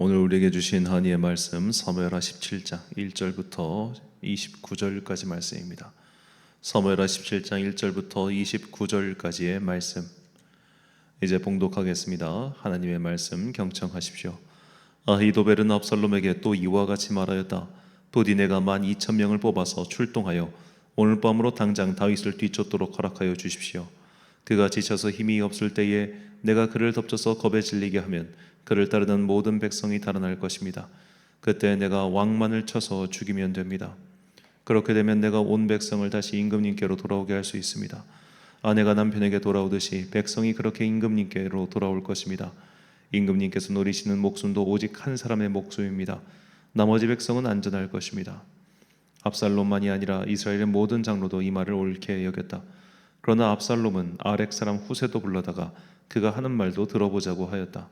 오늘 우리에게 주신 한이의 말씀 사무엘하 17장 1절부터 29절까지 말씀입니다. 사무엘하 17장 1절부터 29절까지의 말씀 이제 봉독하겠습니다. 하나님의 말씀 경청하십시오. 아히도벨은 압살롬에게 또 이와 같이 말하였다. 부디 내가 만 이천 명을 뽑아서 출동하여 오늘 밤으로 당장 다윗을 뒤쫓도록 허락하여 주십시오. 그가 지쳐서 힘이 없을 때에 내가 그를 덮쳐서 겁에 질리게 하면 그를 따르는 모든 백성이 달아날 것입니다. 그때 내가 왕만을 쳐서 죽이면 됩니다. 그렇게 되면 내가 온 백성을 다시 임금님께로 돌아오게 할 수 있습니다. 아내가 남편에게 돌아오듯이 백성이 그렇게 임금님께로 돌아올 것입니다. 임금님께서 노리시는 목숨도 오직 한 사람의 목숨입니다. 나머지 백성은 안전할 것입니다. 압살롬만이 아니라 이스라엘의 모든 장로도 이 말을 옳게 여겼다. 그러나 압살롬은 아렉 사람 후세도 불러다가 그가 하는 말도 들어보자고 하였다.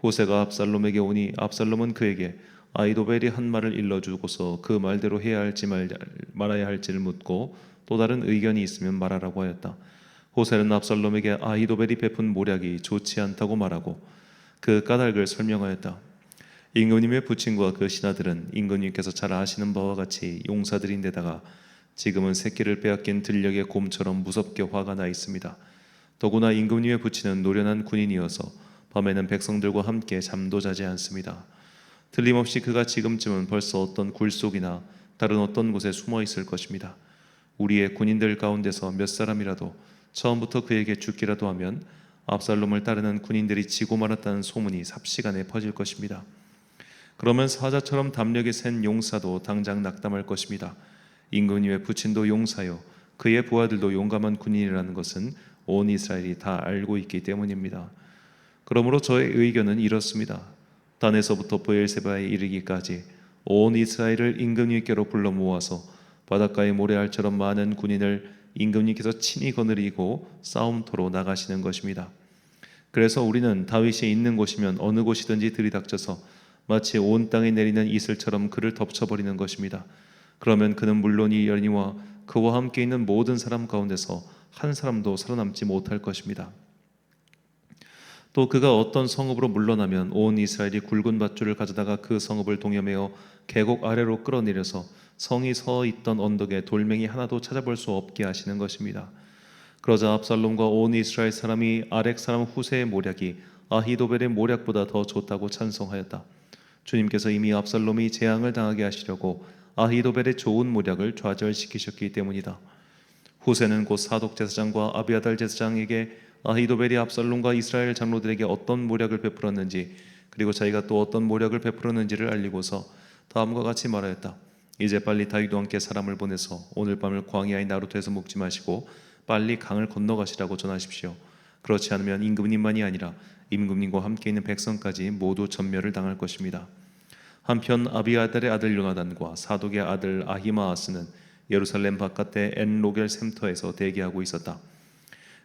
후세가 압살롬에게 오니 압살롬은 그에게 아이도벨이 한 말을 일러주고서 그 말대로 해야 할지 말, 말아야 할지를 묻고 또 다른 의견이 있으면 말하라고 하였다. 호세는 압살롬에게 아이도벨이 베푼 모략이 좋지 않다고 말하고 그 까닭을 설명하였다. 임금님의 부친과 그 신하들은 임금님께서 잘 아시는 바와 같이 용사들인데다가 지금은 새끼를 빼앗긴 들녘의 곰처럼 무섭게 화가 나 있습니다. 더구나 임금님의 부친은 노련한 군인이어서 밤에는 백성들과 함께 잠도 자지 않습니다. 틀림없이 그가 지금쯤은 벌써 어떤 굴 속이나 다른 어떤 곳에 숨어 있을 것입니다. 우리의 군인들 가운데서 몇 사람이라도 처음부터 그에게 죽기라도 하면 압살롬을 따르는 군인들이 지고 말았다는 소문이 삽시간에 퍼질 것입니다. 그러면 사자처럼 담력이 센 용사도 당장 낙담할 것입니다. 임금님의 부친도 용사요 그의 부하들도 용감한 군인이라는 것은 온 이스라엘이 다 알고 있기 때문입니다. 그러므로 저의 의견은 이렇습니다. 단에서부터 브엘세바에 이르기까지 온 이스라엘을 임금님께로 불러 모아서 바닷가의 모래알처럼 많은 군인을 임금님께서 친히 거느리고 싸움터로 나가시는 것입니다. 그래서 우리는 다윗이 있는 곳이면 어느 곳이든지 들이닥쳐서 마치 온 땅에 내리는 이슬처럼 그를 덮쳐버리는 것입니다. 그러면 그는 물론이여니와 그와 함께 있는 모든 사람 가운데서 한 사람도 살아남지 못할 것입니다. 또 그가 어떤 성읍으로 물러나면 온 이스라엘이 굵은 밧줄을 가져다가 그 성읍을 동여매어 계곡 아래로 끌어내려서 성이 서 있던 언덕에 돌멩이 하나도 찾아볼 수 없게 하시는 것입니다. 그러자 압살롬과 온 이스라엘 사람이 아렉 사람 후세의 모략이 아히도벨의 모략보다 더 좋다고 찬송하였다. 주님께서 이미 압살롬이 재앙을 당하게 하시려고 아히도벨의 좋은 모략을 좌절시키셨기 때문이다. 후세는 곧 사독 제사장과 아비아달 제사장에게 아히도벨이 압살롬과 이스라엘 장로들에게 어떤 모략을 베풀었는지 그리고 자기가 또 어떤 모략을 베풀었는지를 알리고서 다음과 같이 말하였다. 이제 빨리 다윗과 함께 사람을 보내서 오늘 밤을 광야의 나루터에서 묵지 마시고 빨리 강을 건너가시라고 전하십시오. 그렇지 않으면 임금님만이 아니라 임금님과 함께 있는 백성까지 모두 전멸을 당할 것입니다. 한편 아비아달의 아들 요나단과 사독의 아들 아히마아스는 예루살렘 바깥의 엔로겔 샘터에서 대기하고 있었다.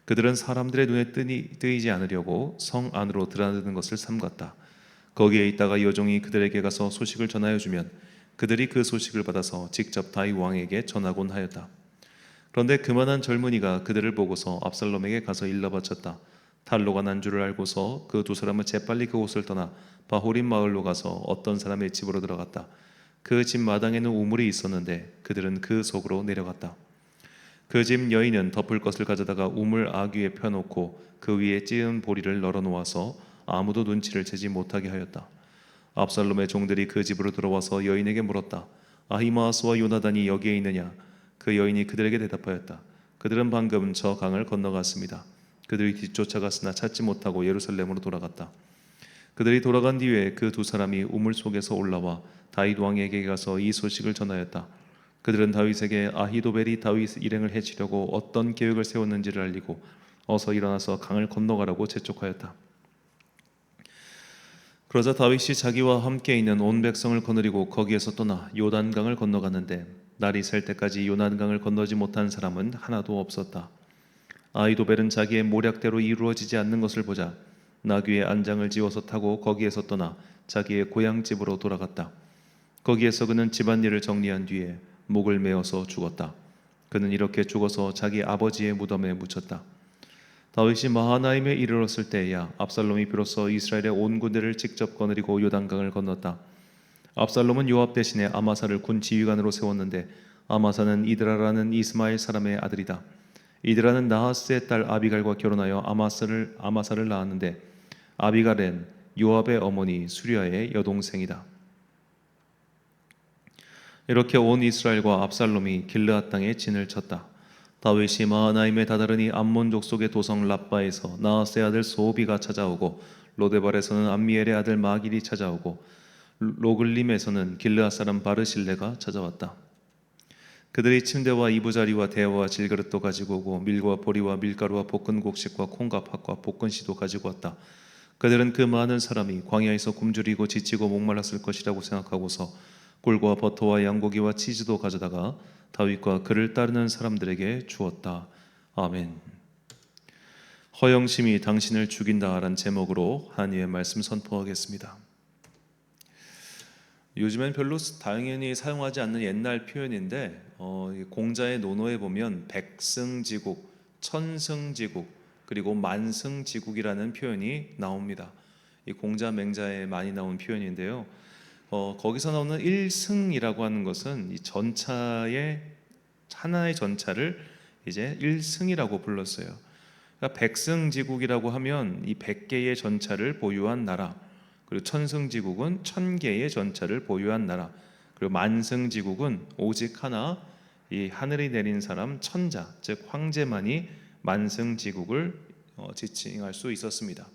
그들은 사람들의 눈에 뜨니, 뜨이지 않으려고 성 안으로 드나드는 것을 삼갔다. 거기에 있다가 여종이 그들에게 가서 소식을 전하여 주면 그들이 그 소식을 받아서 직접 다윗 왕에게 전하곤 하였다. 그런데 그만한 젊은이가 그들을 보고서 압살롬에게 가서 일러 바쳤다. 탈로가 난 줄을 알고서 그 두 사람은 재빨리 그곳을 떠나 바호린 마을로 가서 어떤 사람의 집으로 들어갔다. 그 집 마당에는 우물이 있었는데 그들은 그 속으로 내려갔다. 그 집 여인은 덮을 것을 가져다가 우물 아귀에 펴놓고 그 위에 찌은 보리를 널어 놓아서 아무도 눈치를 채지 못하게 하였다. 압살롬의 종들이 그 집으로 들어와서 여인에게 물었다. 아히마스와 요나단이 여기에 있느냐? 그 여인이 그들에게 대답하였다. 그들은 방금 저 강을 건너갔습니다. 그들이 뒤쫓아갔으나 찾지 못하고 예루살렘으로 돌아갔다. 그들이 돌아간 뒤에 그 두 사람이 우물 속에서 올라와 다윗 왕에게 가서 이 소식을 전하였다. 그들은 다윗에게 아히도벨이 다윗 일행을 해치려고 어떤 계획을 세웠는지를 알리고 어서 일어나서 강을 건너가라고 재촉하였다. 그러자 다윗이 자기와 함께 있는 온 백성을 거느리고 거기에서 떠나 요단강을 건너갔는데 날이 셀 때까지 요단강을 건너지 못한 사람은 하나도 없었다. 아이도벨은 자기의 모략대로 이루어지지 않는 것을 보자 나귀에 안장을 지어서 타고 거기에서 떠나 자기의 고향 집으로 돌아갔다. 거기에서 그는 집안일을 정리한 뒤에 목을 메어서 죽었다. 그는 이렇게 죽어서 자기 아버지의 무덤에 묻혔다. 다윗이 마하나임에 이르렀을 때야 압살롬이 비로소 이스라엘의 온 군대를 직접 거느리고 요단강을 건넜다. 압살롬은 요압 대신에 아마사를 군 지휘관으로 세웠는데 아마사는 이드라라는 이스마엘 사람의 아들이다. 이드라는 나하스의 딸 아비갈과 결혼하여 아마사를 아마사를 낳았는데 아비갈은 요압의 어머니 수리아의 여동생이다. 이렇게 온 이스라엘과 압살롬이 길르앗 땅에 진을 쳤다. 다윗이 마하나임에 다다르니 암몬 족속의 도성 라빠에서 나하스의 아들 소비가 찾아오고 로데발에서는 암미엘의 아들 마길이 찾아오고 로글림에서는 길르앗 사람 바르실레가 찾아왔다. 그들이 침대와 이부자리와 대화와 질그릇도 가지고 오고 밀과 보리와 밀가루와 볶은 곡식과 콩과 팥과 볶은 씨도 가지고 왔다. 그들은 그 많은 사람이 광야에서 굶주리고 지치고 목말랐을 것이라고 생각하고서 꿀과 버터와 양고기와 치즈도 가져다가 다윗과 그를 따르는 사람들에게 주었다. 아멘. 허영심이 당신을 죽인다라는 제목으로 한이의 말씀 선포하겠습니다. 요즘엔 별로 당연히 사용하지 않는 옛날 표현인데 어, 이 공자의 논어에 보면 백승지국, 천승지국 그리고 만승지국이라는 표현이 나옵니다. 이 공자 맹자에 많이 나온 표현인데요. 어, 거기서 나오는 일승이라고 하는 것은 이 전차의 하나의 전차를 이제 일승이라고 불렀어요. 그러니까 백승지국이라고 하면 이 백개의 전차를 보유한 나라. 그리고 천승지국은 천 개의 전차를 보유한 나라. 그리고 만승지국은 오직 하나 이 하늘이 내린 사람 천자 즉 황제만이 만승지국을 어, 지칭할 수 있었습니다.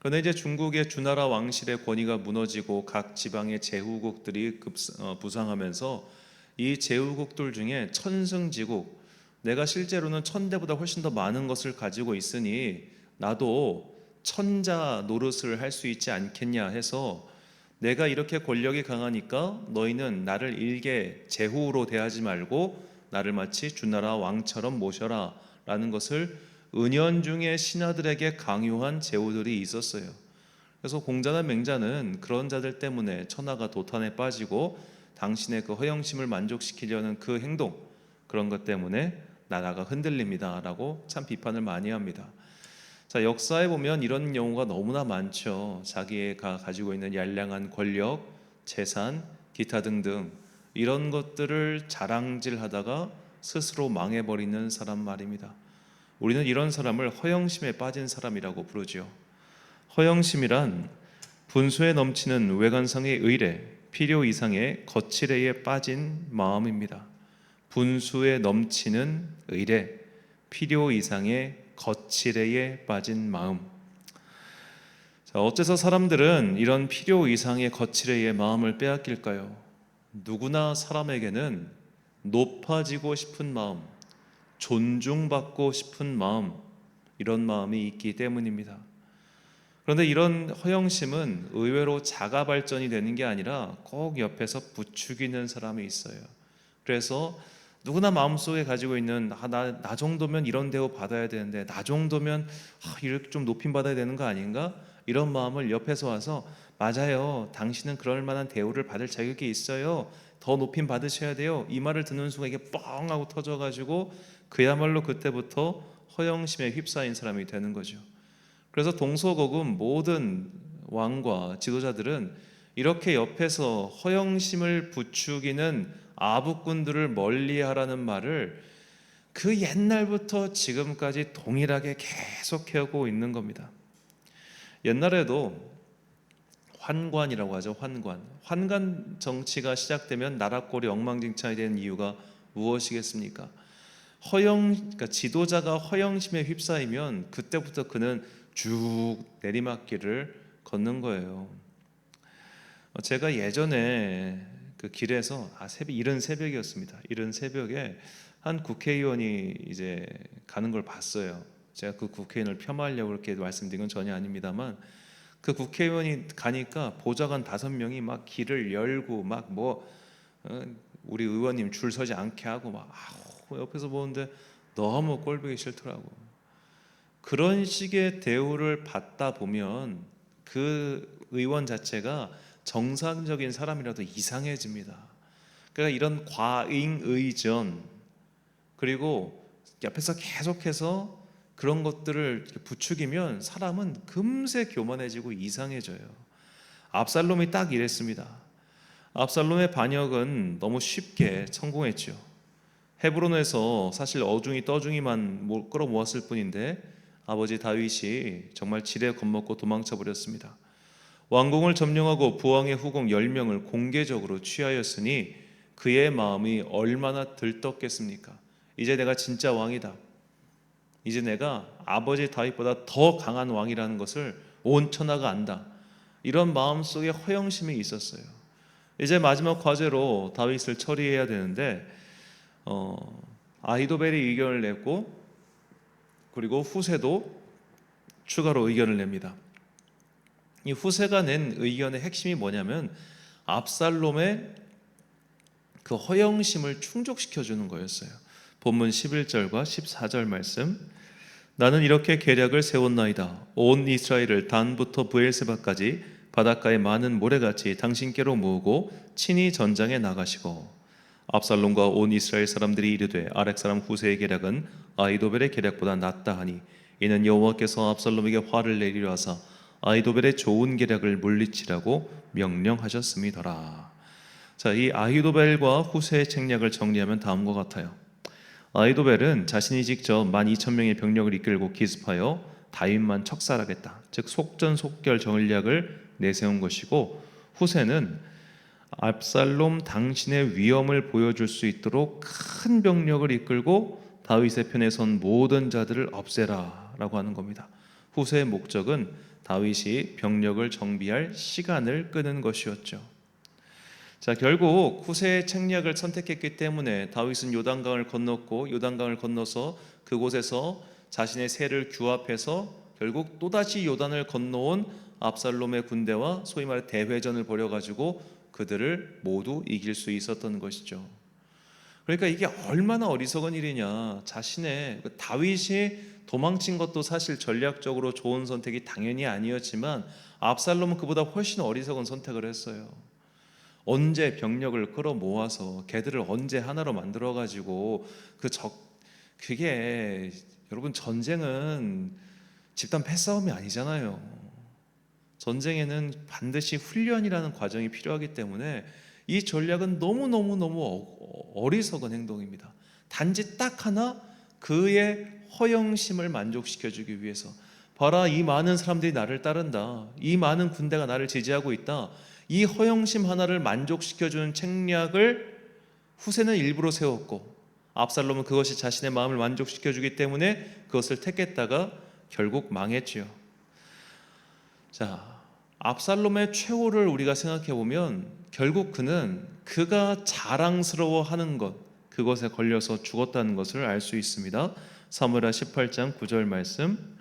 그런데 이제 중국의 주나라 왕실의 권위가 무너지고 각 지방의 제후국들이 급, 어, 부상하면서 이 제후국들 중에 천승지국 내가 실제로는 천대보다 훨씬 더 많은 것을 가지고 있으니 나도 천자 노릇을 할 수 있지 않겠냐 해서 내가 이렇게 권력이 강하니까 너희는 나를 일개 제후로 대하지 말고 나를 마치 주나라 왕처럼 모셔라 라는 것을 은연 중에 신하들에게 강요한 제후들이 있었어요. 그래서 공자나 맹자는 그런 자들 때문에 천하가 도탄에 빠지고 당신의 그 허영심을 만족시키려는 그 행동 그런 것 때문에 나라가 흔들립니다라고 참 비판을 많이 합니다. 자 역사에 보면 이런 경우가 너무나 많죠. 자기가 가지고 있는 yan량한 권력, 재산, 기타 등등 이런 것들을 자랑질하다가 스스로 망해버리는 사람 말입니다. 우리는 이런 사람을 허영심에 빠진 사람이라고 부르죠. 허영심이란 분수에 넘치는 외관상의 의례, 필요 이상의 거칠애에 빠진 마음입니다. 분수에 넘치는 의례, 필요 이상의 거칠애에 빠진 마음. 자, 어째서 사람들은 이런 필요 이상의 거칠애의 마음을 빼앗길까요? 누구나 사람에게는 높아지고 싶은 마음, 존중받고 싶은 마음, 이런 마음이 있기 때문입니다. 그런데 이런 허영심은 의외로 자가 발전이 되는 게 아니라 꼭 옆에서 부추기는 사람이 있어요. 그래서 누구나 마음속에 가지고 있는 아, 나, 나 정도면 이런 대우 받아야 되는데 나 정도면 아, 이렇게 좀 높임 받아야 되는 거 아닌가? 이런 마음을 옆에서 와서 맞아요. 당신은 그럴 만한 대우를 받을 자격이 있어요. 더 높임 받으셔야 돼요. 이 말을 듣는 순간 이게 뻥 하고 터져 가지고 그야말로 그때부터 허영심에 휩싸인 사람이 되는 거죠. 그래서 동서고금 모든 왕과 지도자들은 이렇게 옆에서 허영심을 부추기는 아부꾼들을 멀리하라는 말을 그 옛날부터 지금까지 동일하게 계속 해오고 있는 겁니다. 옛날에도 환관이라고 하죠. 환관. 환관 정치가 시작되면 나라 꼴이 엉망진창이 되는 이유가 무엇이겠습니까? 허영 그러니까 지도자가 허영심에 휩싸이면 그때부터 그는 쭉 내리막길을 걷는 거예요. 어, 제가 예전에 그 길에서 아 새벽 이른 새벽이었습니다. 이른 새벽에 한 국회의원이 이제 가는 걸 봤어요. 제가 그 국회의원을 폄하하려고 그렇게 말씀드린 건 전혀 아닙니다만 그 국회의원이 가니까 보좌관 다섯 명이 막 길을 열고 막뭐 어, 우리 의원님 줄 서지 않게 하고 막 아우, 옆에서 보는데 너무 꼴보기 싫더라고. 그런 식의 대우를 받다 보면 그 의원 자체가 정상적인 사람이라도 이상해집니다. 그러니까 이런 과잉 의전 그리고 옆에서 계속해서 그런 것들을 부추기면 사람은 금세 교만해지고 이상해져요. 압살롬이 딱 이랬습니다. 압살롬의 반역은 너무 쉽게 성공했죠. 헤브론에서 사실 어중이 떠중이만 모- 끌어모았을 뿐인데 아버지 다윗이 정말 지레 겁먹고 도망쳐 버렸습니다. 왕궁을 점령하고 부왕의 후궁 10명을 공개적으로 취하였으니 그의 마음이 얼마나 들떴겠습니까? 이제 내가 진짜 왕이다. 이제 내가 아버지 다윗보다 더 강한 왕이라는 것을 온 천하가 안다. 이런 마음속에 허영심이 있었어요. 이제 마지막 과제로 다윗을 처리해야 되는데 어, 아히도벨이 의견을 냈고 그리고 후세도 추가로 의견을 냅니다. 이 후세가 낸 의견의 핵심이 뭐냐면 압살롬의 그 허영심을 충족시켜 주는 거였어요. 본문 11절과 14절 말씀. 나는 이렇게 계략을 세웠나이다. 온 이스라엘을 단부터 부엘세바까지 바닷가의 많은 모래같이 당신께로 모으고 친히 전장에 나가시고 압살롬과 온 이스라엘 사람들이 이르되 아렉 사람 후세의 계략은 아이도벨의 계략보다 낫다 하니 이는 여호와께서 압살롬에게 화를 내리려 하사 아이도벨의 좋은 계략을 물리치라고 명령하셨음이더라. 자, 이 아히도벨과 후세의 책략을 정리하면 다음과 같아요. 아히도벨은 자신이 직접 12,000명의 병력을 이끌고 기습하여 다윗만 척살하겠다. 즉 속전속결 전략을 내세운 것이고 후세는 압살롬 당신의 위엄을 보여줄 수 있도록 큰 병력을 이끌고 다윗의 편에 선 모든 자들을 없애라라고 하는 겁니다. 후세의 목적은 다윗이 병력을 정비할 시간을 끄는 것이었죠. 자, 결국 후세의 책략을 선택했기 때문에 다윗은 요단강을 건넜고 요단강을 건너서 그곳에서 자신의 새를 규합해서 결국 또다시 요단을 건너온 압살롬의 군대와 소위 말해 대회전을 벌여 가지고 그들을 모두 이길 수 있었던 것이죠. 그러니까 이게 얼마나 어리석은 일이냐. 자신의 그 다윗이 도망친 것도 사실 전략적으로 좋은 선택이 당연히 아니었지만 압살롬은 그보다 훨씬 어리석은 선택을 했어요. 언제 병력을 끌어 모아서 걔들을 언제 하나로 만들어 가지고 그 적 그게 여러분 전쟁은 집단 패싸움이 아니잖아요. 전쟁에는 반드시 훈련이라는 과정이 필요하기 때문에 이 전략은 너무 너무 너무 어- 어리석은 행동입니다. 단지 딱 하나 그의 허영심을 만족시켜 주기 위해서 봐라 이 많은 사람들이 나를 따른다. 이 많은 군대가 나를 지지하고 있다. 이 허영심 하나를 만족시켜 주는 책략을 후세는 일부러 세웠고 압살롬은 그것이 자신의 마음을 만족시켜 주기 때문에 그것을 택했다가 결국 망했지요. 자, 압살롬의 최후를 우리가 생각해 보면 결국 그는 그가 자랑스러워하는 것 그것에 걸려서 죽었다는 것을 알 수 있습니다. 사무엘하 18장 9절 말씀.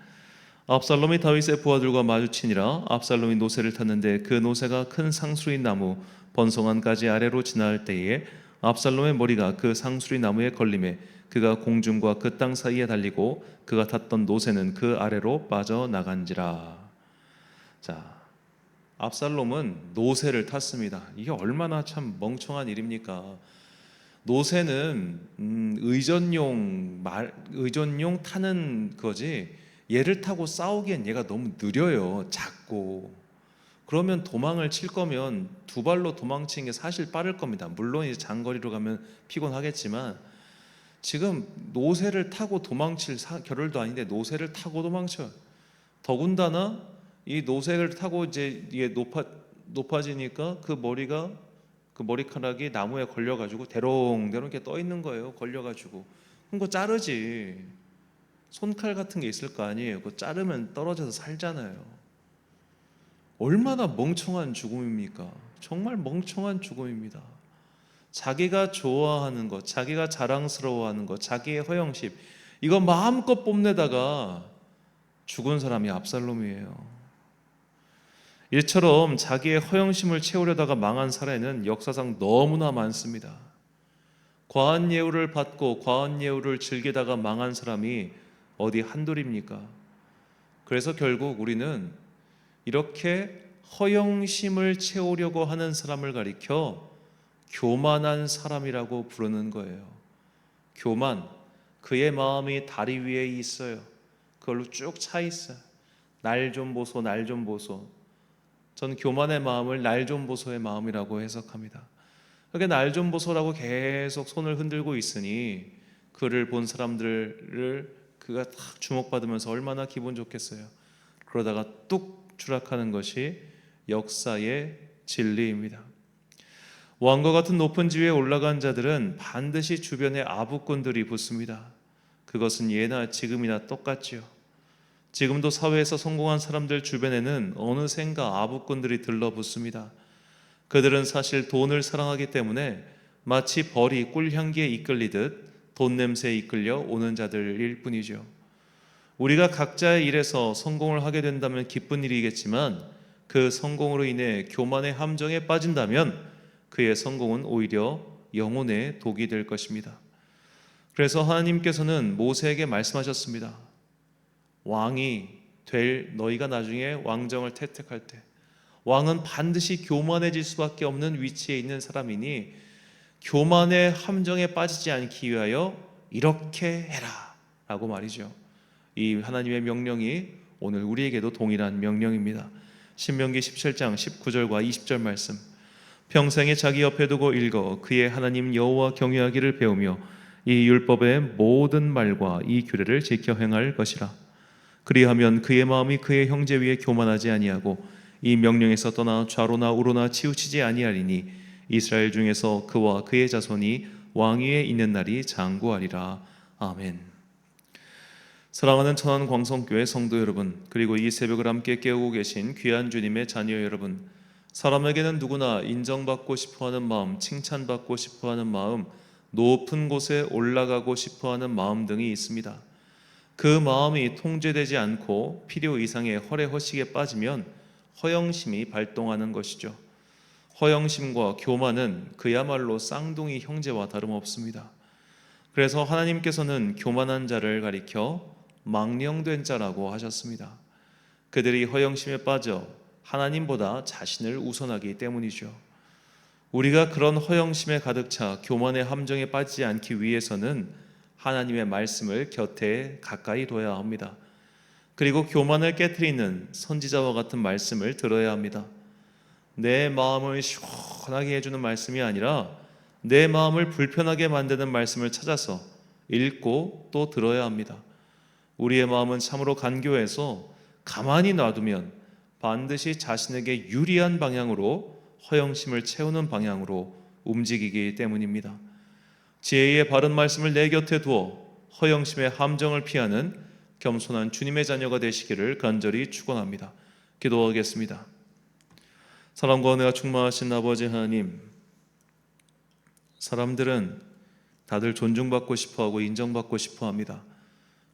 압살롬이 다윗의 부하들과 마주치니라 압살롬이 노새를 탔는데 그 노새가 큰 상수리 나무 번성한 가지 아래로 지나갈 때에 압살롬의 머리가 그 상수리 나무에 걸림에 그가 공중과 그 땅 사이에 달리고 그가 탔던 노새는 그 아래로 빠져 나간지라. 자, 압살롬은 노새를 탔습니다. 이게 얼마나 참 멍청한 일입니까? 노새는 음, 의전용 말 의전용 타는 거지. 얘를 타고 싸우기엔 얘가 너무 느려요. 작고. 그러면 도망을 칠 거면 두 발로 도망치는 게 사실 빠를 겁니다. 물론 이제 장거리로 가면 피곤하겠지만 지금 노새를 타고 도망칠 사, 겨를도 아닌데 노새를 타고 도망쳐요. 더군다나 이 노새를 타고 이제 이게 높아 높아지니까 그 머리가 그 머리카락이 나무에 걸려가지고 대롱대롱 이렇게 떠 있는 거예요. 걸려가지고 그거 자르지. 손칼 같은 게 있을 거 아니에요. 그거 자르면 떨어져서 살잖아요. 얼마나 멍청한 죽음입니까? 정말 멍청한 죽음입니다. 자기가 좋아하는 것, 자기가 자랑스러워하는 것, 자기의 허영심 이거 마음껏 뽐내다가 죽은 사람이 압살롬이에요. 이처럼 자기의 허영심을 채우려다가 망한 사례는 역사상 너무나 많습니다. 과한 예우를 받고 과한 예우를 즐기다가 망한 사람이 어디 한둘입니까? 그래서 결국 우리는 이렇게 허영심을 채우려고 하는 사람을 가리켜 교만한 사람이라고 부르는 거예요. 교만, 그의 마음이 다리 위에 있어요. 그걸로 쭉 차 있어요. 날 좀 보소, 날 좀 보소. 전 교만의 마음을 날좀 보소의 마음이라고 해석합니다. 그렇게 날좀 보소라고 계속 손을 흔들고 있으니 그를 본 사람들을 그가 탁 주목받으면서 얼마나 기분 좋겠어요. 그러다가 뚝 추락하는 것이 역사의 진리입니다. 왕과 같은 높은 지위에 올라간 자들은 반드시 주변에 아부꾼들이 붙습니다. 그것은 예나 지금이나 똑같지요. 지금도 사회에서 성공한 사람들 주변에는 어느샌가 아부꾼들이 들러붙습니다. 그들은 사실 돈을 사랑하기 때문에 마치 벌이 꿀향기에 이끌리듯 돈 냄새에 이끌려 오는 자들일 뿐이죠. 우리가 각자의 일에서 성공을 하게 된다면 기쁜 일이겠지만 그 성공으로 인해 교만의 함정에 빠진다면 그의 성공은 오히려 영혼의 독이 될 것입니다. 그래서 하나님께서는 모세에게 말씀하셨습니다. 왕이 될 너희가 나중에 왕정을 채택할 때 왕은 반드시 교만해질 수밖에 없는 위치에 있는 사람이니 교만의 함정에 빠지지 않기 위하여 이렇게 해라라고 말이죠. 이 하나님의 명령이 오늘 우리에게도 동일한 명령입니다. 신명기 17장 19절과 20절 말씀. 평생에 자기 옆에 두고 읽어 그의 하나님 여호와 경외하기를 배우며 이 율법의 모든 말과 이 규례를 지켜 행할 것이라. 그리하면 그의 마음이 그의 형제 위에 교만하지 아니하고 이 명령에서 떠나 좌로나 우로나 치우치지 아니하리니 이스라엘 중에서 그와 그의 자손이 왕위에 있는 날이 장구하리라. 아멘. 사랑하는 천안 광성교회 성도 여러분, 그리고 이 새벽을 함께 깨우고 계신 귀한 주님의 자녀 여러분, 사람에게는 누구나 인정받고 싶어하는 마음, 칭찬받고 싶어하는 마음, 높은 곳에 올라가고 싶어하는 마음 등이 있습니다. 그 마음이 통제되지 않고 필요 이상의 허례 허식에 빠지면 허영심이 발동하는 것이죠. 허영심과 교만은 그야말로 쌍둥이 형제와 다름없습니다. 그래서 하나님께서는 교만한 자를 가리켜 망령된 자라고 하셨습니다. 그들이 허영심에 빠져 하나님보다 자신을 우선하기 때문이죠. 우리가 그런 허영심에 가득 차 교만의 함정에 빠지지 않기 위해서는 하나님의 말씀을 곁에 가까이 둬야 합니다. 그리고 교만을 깨뜨리는 선지자와 같은 말씀을 들어야 합니다. 내 마음을 시원하게 해주는 말씀이 아니라 내 마음을 불편하게 만드는 말씀을 찾아서 읽고 또 들어야 합니다. 우리의 마음은 참으로 간교해서 가만히 놔두면 반드시 자신에게 유리한 방향으로 허영심을 채우는 방향으로 움직이기 때문입니다. 지혜의 바른 말씀을 내 곁에 두어 허영심의 함정을 피하는 겸손한 주님의 자녀가 되시기를 간절히 축원합니다. 기도하겠습니다. 사랑과 은혜가 충만하신 아버지 하나님, 사람들은 다들 존중받고 싶어하고 인정받고 싶어합니다.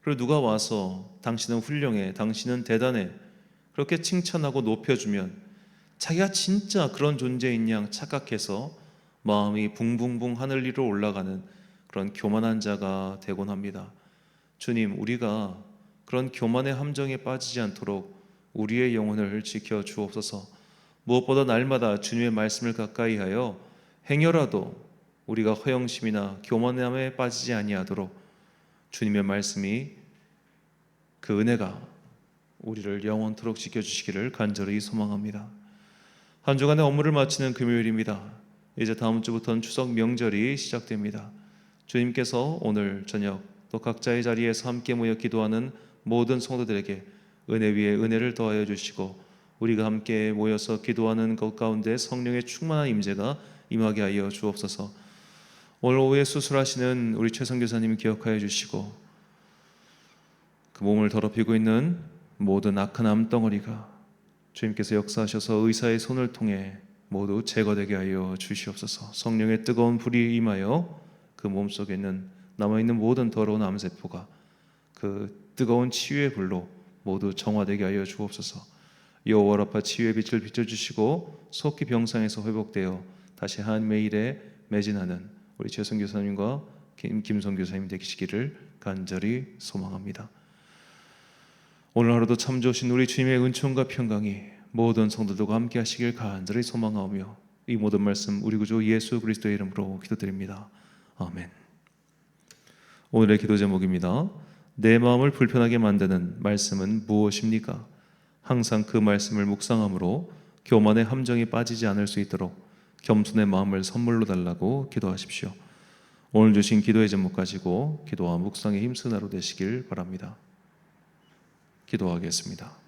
그리고 누가 와서 당신은 훌륭해, 당신은 대단해 그렇게 칭찬하고 높여주면 자기가 진짜 그런 존재인 양 착각해서 마음이 붕붕붕 하늘 위로 올라가는 그런 교만한 자가 되곤 합니다. 주님, 우리가 그런 교만의 함정에 빠지지 않도록 우리의 영혼을 지켜 주옵소서. 무엇보다 날마다 주님의 말씀을 가까이 하여 행여라도 우리가 허영심이나 교만함에 빠지지 아니하도록 주님의 말씀이 그 은혜가 우리를 영원토록 지켜 주시기를 간절히 소망합니다. 한 주간의 업무를 마치는 금요일입니다. 이제 다음 주부터는 추석 명절이 시작됩니다. 주님께서 오늘 저녁 또 각자의 자리에서 함께 모여 기도하는 모든 성도들에게 은혜 위에 은혜를 더하여 주시고 우리가 함께 모여서 기도하는 것 가운데 성령의 충만한 임재가 임하게 하여 주옵소서. 오늘 오후에 수술하시는 우리 최성 교사님 기억하여 주시고 그 몸을 더럽히고 있는 모든 악한 암덩어리가 주님께서 역사하셔서 의사의 손을 통해 모두 제거되게 하여 주시옵소서. 성령의 뜨거운 불이 임하여 그 몸속에 있는 남아 있는 모든 더러운 암세포가 그 뜨거운 치유의 불로 모두 정화되게 하여 주옵소서. 여호와 라파 치유의 빛을 비춰 주시고 속히 병상에서 회복되어 다시 하나님의 일에 매진하는 우리 최성 교사님과 김, 김성 교사님 되시기를 간절히 소망합니다. 오늘 하루도 참 좋으신 우리 주님의 은총과 평강이 모든 성도들과 함께 하시길 간절히 소망하며 이 모든 말씀 우리 구주 예수 그리스도의 이름으로 기도드립니다. 아멘. 오늘의 기도 제목입니다. 내 마음을 불편하게 만드는 말씀은 무엇입니까? 항상 그 말씀을 묵상함으로 교만의 함정에 빠지지 않을 수 있도록 겸손의 마음을 선물로 달라고 기도하십시오. 오늘 주신 기도의 제목 가지고 기도와 묵상에 힘쓰는 하루 되시길 바랍니다. 기도하겠습니다.